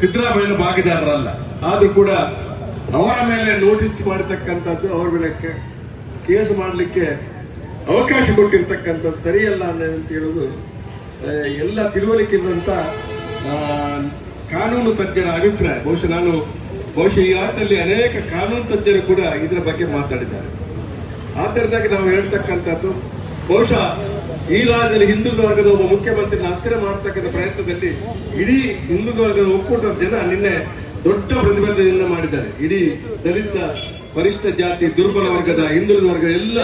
ಸಿದ್ದರಾಮಯ್ಯನ ಭಾಗಿದಾರರಲ್ಲ. ಆದ್ರೂ ಕೂಡ ಅವರ ಮೇಲೆ ನೋಟಿಸ್ ಮಾಡತಕ್ಕಂಥದ್ದು ಅವರ ಮೇಲೆ ಕೇಸ್ ಮಾಡಲಿಕ್ಕೆ ಅವಕಾಶ ಕೊಟ್ಟಿರ್ತಕ್ಕಂಥದ್ದು ಸರಿಯಲ್ಲ ಅಂತ ಹೇಳೋದು ಎಲ್ಲ ತಿಳುವಳಿಕೆ ಕಾನೂನು ತಜ್ಞರ ಅಭಿಪ್ರಾಯ. ಬಹುಶಃ ನಾನು, ಬಹುಶಃ ಈ ಆತಲ್ಲಿ ಅನೇಕ ಕಾನೂನು ತಜ್ಞರು ಕೂಡ ಇದರ ಬಗ್ಗೆ ಮಾತಾಡಿದ್ದಾರೆ. ಆದ್ದರಿಂದಾಗಿ ನಾವು ಹೇಳ್ತಕ್ಕಂಥದ್ದು, ಬಹುಶಃ ಈ ರಾಜ್ಯದಲ್ಲಿ ಹಿಂದುಳಿದ ವರ್ಗದ ಒಬ್ಬ ಮುಖ್ಯಮಂತ್ರಿ ಅಸ್ಥಿರ ಮಾಡತಕ್ಕಂಥ ಪ್ರಯತ್ನದಲ್ಲಿ ಇಡೀ ಹಿಂದೂ ವರ್ಗದ ಒಕ್ಕೂಟದ ಜನ ನಿನ್ನೆ ದೊಡ್ಡ ಪ್ರತಿಭಟನೆಯನ್ನ ಮಾಡಿದ್ದಾರೆ. ಇಡೀ ದಲಿತ ಪರಿಷ್ಠ ಜಾತಿ, ದುರ್ಬಲ ವರ್ಗದ, ಹಿಂದುಳಿದ ವರ್ಗ ಎಲ್ಲ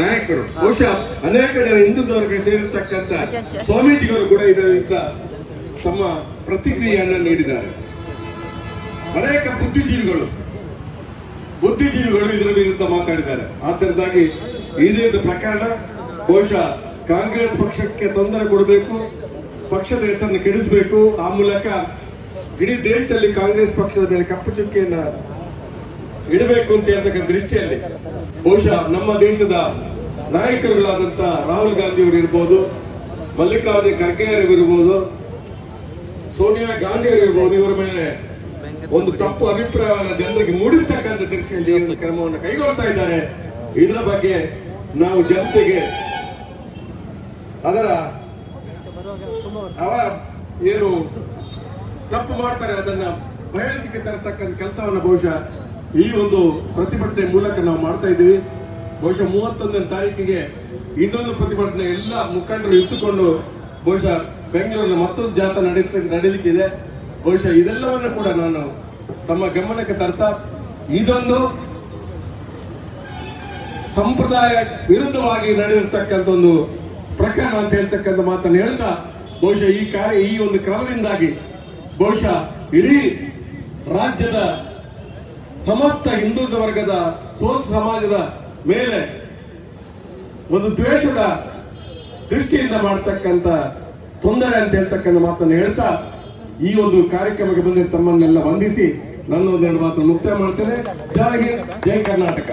ನಾಯಕರು, ಬಹುಶಃ ಅನೇಕ ಜನ ಹಿಂದುಳಿದ ವರ್ಗ ಸೇರಿರ್ತಕ್ಕಂಥ ಸ್ವಾಮೀಜಿಗಳು ಕೂಡ ಇದರಿಂದ ತಮ್ಮ ಪ್ರತಿಕ್ರಿಯೆಯನ್ನ ನೀಡಿದ್ದಾರೆ. ಅನೇಕ ಬುದ್ಧಿಜೀವಿಗಳು ಬುದ್ಧಿಜೀವಿಗಳು ಇದರ ವಿರುದ್ಧ ಮಾತಾಡಿದ್ದಾರೆ. ಆದ್ದರಿಂದಾಗಿ ಇದೇ ಪ್ರಕರಣ ಬಹುಶಃ ಕಾಂಗ್ರೆಸ್ ಪಕ್ಷಕ್ಕೆ ತೊಂದರೆ ಕೊಡಬೇಕು, ಪಕ್ಷದ ಹೆಸರನ್ನು ಕೆಡಿಸಬೇಕು. ಆ ಮೂಲಕ ಇಡೀ ದೇಶದಲ್ಲಿ ಕಾಂಗ್ರೆಸ್ ಪಕ್ಷದ ಮೇಲೆ ಕಪ್ಪು ಚುಕ್ಕಿಯನ್ನ ಇಡಬೇಕು ಅಂತ ಹೇಳ್ತಕ್ಕಂಥ ದೃಷ್ಟಿಯಲ್ಲಿ ಬಹುಶಃ ನಮ್ಮ ದೇಶದ ನಾಯಕರುಗಳಾದಂತ ರಾಹುಲ್ ಗಾಂಧಿ ಅವರು ಇರ್ಬೋದು, ಮಲ್ಲಿಕಾರ್ಜುನ್ ಖರ್ಗೆ ಅವರು ಸೋನಿಯಾ ಗಾಂಧಿ ಅವರು ಇರ್ಬೋದು, ಇವರ ಮೇಲೆ ಒಂದು ತಪ್ಪು ಅಭಿಪ್ರಾಯವನ್ನು ಜನರಿಗೆ ಮೂಡಿಸ್ತಕ್ಕಂಥ ದೃಷ್ಟಿಯಲ್ಲಿ ಕ್ರಮವನ್ನು ಕೈಗೊಳ್ತಾ ಇದ್ದಾರೆ. ಇದರ ಬಗ್ಗೆ ನಾವು ಜನತೆಗೆ ಅದರ ಅವ ಏನು ತಪ್ಪು ಮಾಡ್ತಾರೆ ಅದನ್ನ ಬಯಲಿಗೆ ತರತಕ್ಕಂಥ ಕೆಲಸವನ್ನು ಬಹುಶಃ ಈ ಒಂದು ಪ್ರತಿಭಟನೆ ಮೂಲಕ ನಾವು ಮಾಡ್ತಾ ಇದ್ದೀವಿ. ಬಹುಶಃ ಮೂವತ್ತೊಂದನೇ ತಾರೀಕಿಗೆ ಇನ್ನೊಂದು ಪ್ರತಿಭಟನೆ ಎಲ್ಲ ಮುಖಂಡರು ಇಟ್ಟುಕೊಂಡು ಬಹುಶಃ ಬೆಂಗಳೂರಿನ ಮತ್ತೊಂದು ಜಾಥಾ ನಡೀಲಿಕ್ಕೆ ನಡೀಲಿಕ್ಕಿದೆ ಬಹುಶಃ ಇದೆಲ್ಲವನ್ನು ಕೂಡ ನಾನು ತಮ್ಮ ಗಮನಕ್ಕೆ ತರ್ತಾ ಇದೊಂದು ಸಂಪ್ರದಾಯ ವಿರುದ್ಧವಾಗಿ ನಡೆದಿರ್ತಕ್ಕಂಥ ಒಂದು ಪ್ರಕರಣ ಅಂತ ಹೇಳ್ತಕ್ಕಂಥ ಮಾತನ್ನು ಹೇಳ್ತಾ, ಬಹುಶಃ ಈ ಕಾರ್ಯ, ಈ ಒಂದು ಕ್ರಮದಿಂದಾಗಿ ಬಹುಶಃ ಇಡೀ ರಾಜ್ಯದ ಸಮಸ್ತ ಹಿಂದೂ ವರ್ಗದ ಸೋಸ ಸಮಾಜದ ಮೇಲೆ ಒಂದು ದ್ವೇಷದ ದೃಷ್ಟಿಯಿಂದ ಮಾಡ್ತಕ್ಕಂಥ ತೊಂದರೆ ಅಂತ ಹೇಳ್ತಕ್ಕಂಥ ಮಾತನ್ನು ಹೇಳ್ತಾ, ಈ ಒಂದು ಕಾರ್ಯಕ್ರಮಕ್ಕೆ ಬಂದಿದ್ದ ತಮ್ಮನ್ನೆಲ್ಲ ವಂದಿಸಿ ನನ್ನ ಒಂದೆರಡು ಮಾತನ್ನು ಮುಕ್ತಾಯ ಮಾಡ್ತೇನೆ. ಜೈ ಹಿಂದ್, ಜೈ ಕರ್ನಾಟಕ.